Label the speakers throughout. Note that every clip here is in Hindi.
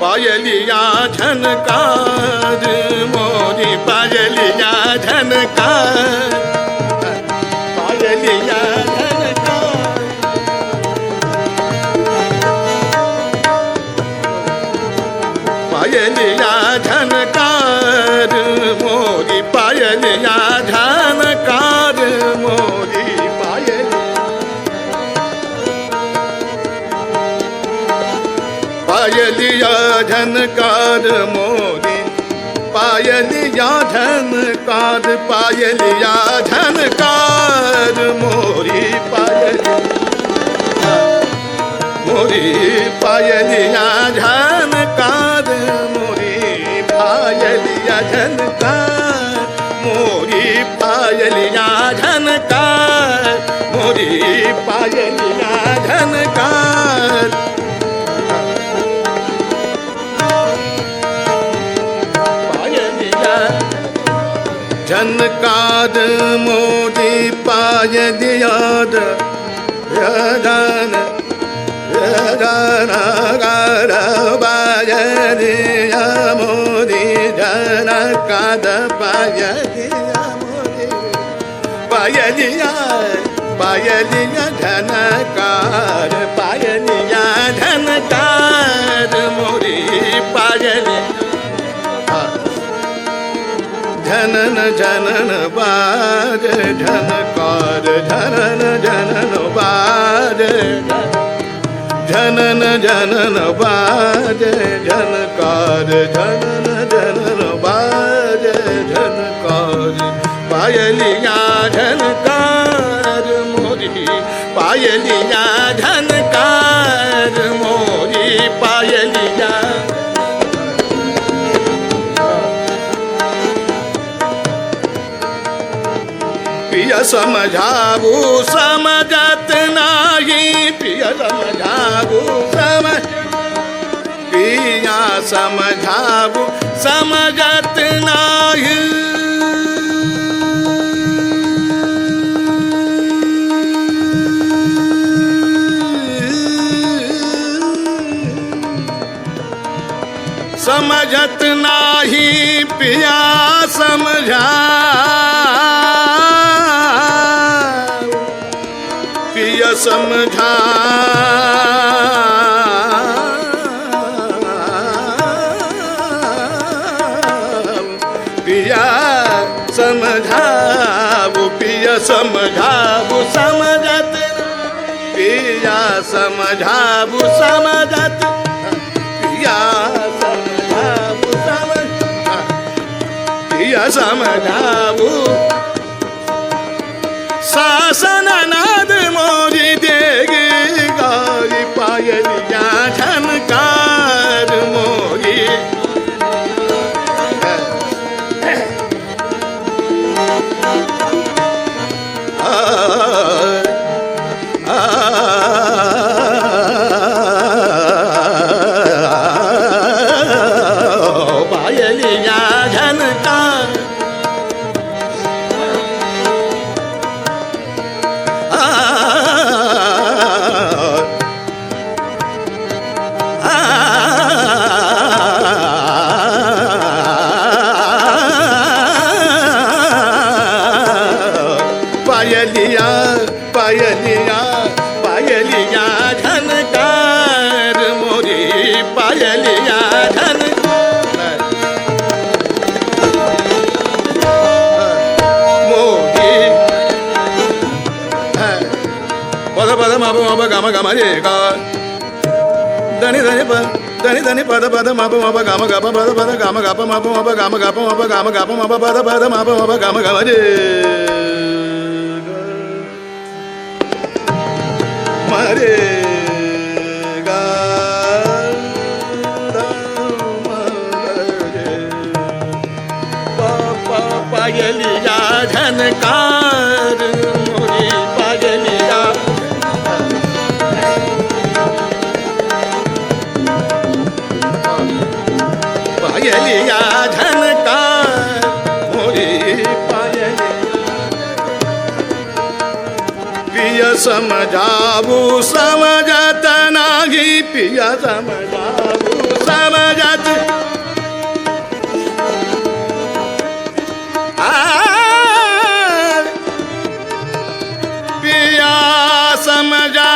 Speaker 1: पायलिया झनकार मोरी पायलिया झनकार झनकार मोरी पायलिया झनकार पायलिया झनकार मोरी पायलिया मोरी पायलिया झनकार मोरी पायलिया झनकार मोरी पायलिया झनकार தன் காது மோதி பாயதியாத பாயதிய மோதி ஜன காத பாயதிய மோதி. பாயதிய பாயதிய ஜன காத झनन झनन बाज झनकार झनन झनन बाज झनन झनन बाज झनकार झनन झनन बाज झनकार पायलिया पिय समझाबू, समझत नाही। पिय समझाबू समझ पिया समझाबू, समझत नाही। समझत नाही पिया समझा समझा पिया समझाबू पिय समझाबू समझत पिया समझाबू समझत पिया समझाबू समझ पिया समझाबू पायलिया पायलिया पायलिया धनकार, मोरी पायलिया धन गाम पद पद, माप गाम गाम गाम गाम गाम गाम गाम गाम गाम गाम गाम गाम गाम गाम गाम गाप पद पद, गाम, गाप, माप गाम गाम, गाप, माप, गाम, गाप गाम गाम गाम माप गाम गाम गाम रे पागलिया धनकार मोरे पागलिया पागलिया समझाबू समझत नागी पिया समझाबू समझत। पिया समझा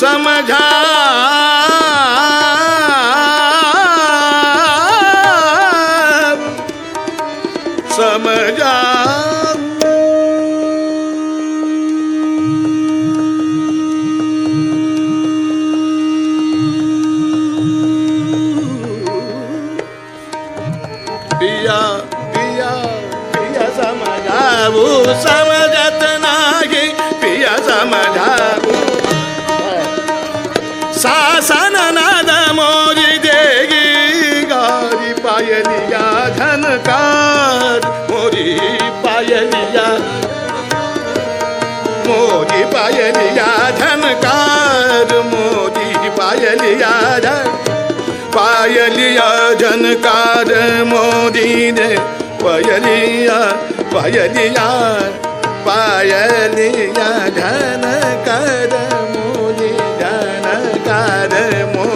Speaker 1: समझा समझा पयलि झनकार मोदि पयलिया पयलिया पयल मोदिनकार मो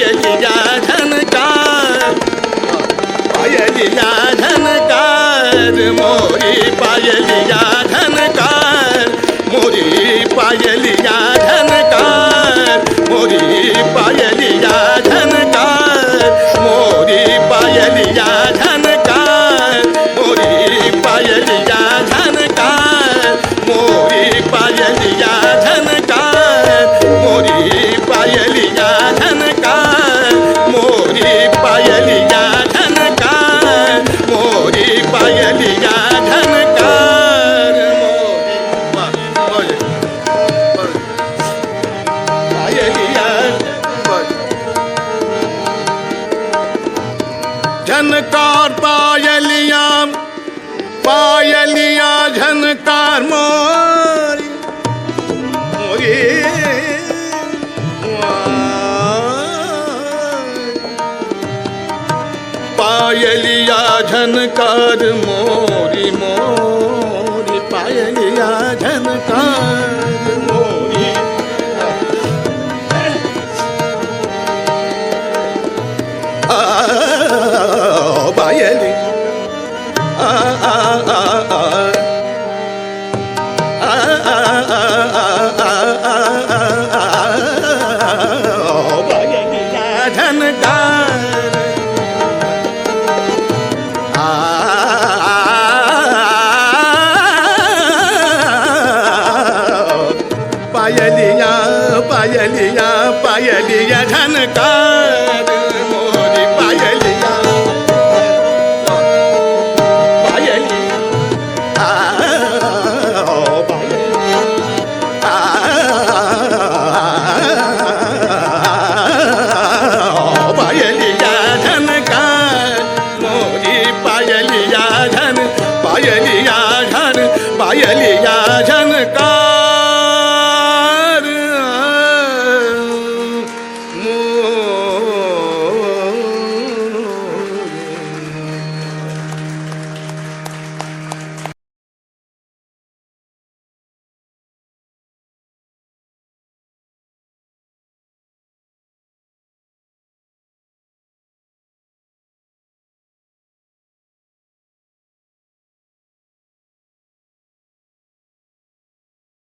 Speaker 1: я тебя ઝનકાર મોરી મોરી પાયલિયા ઝનકાર पायली या झन पायली या झन का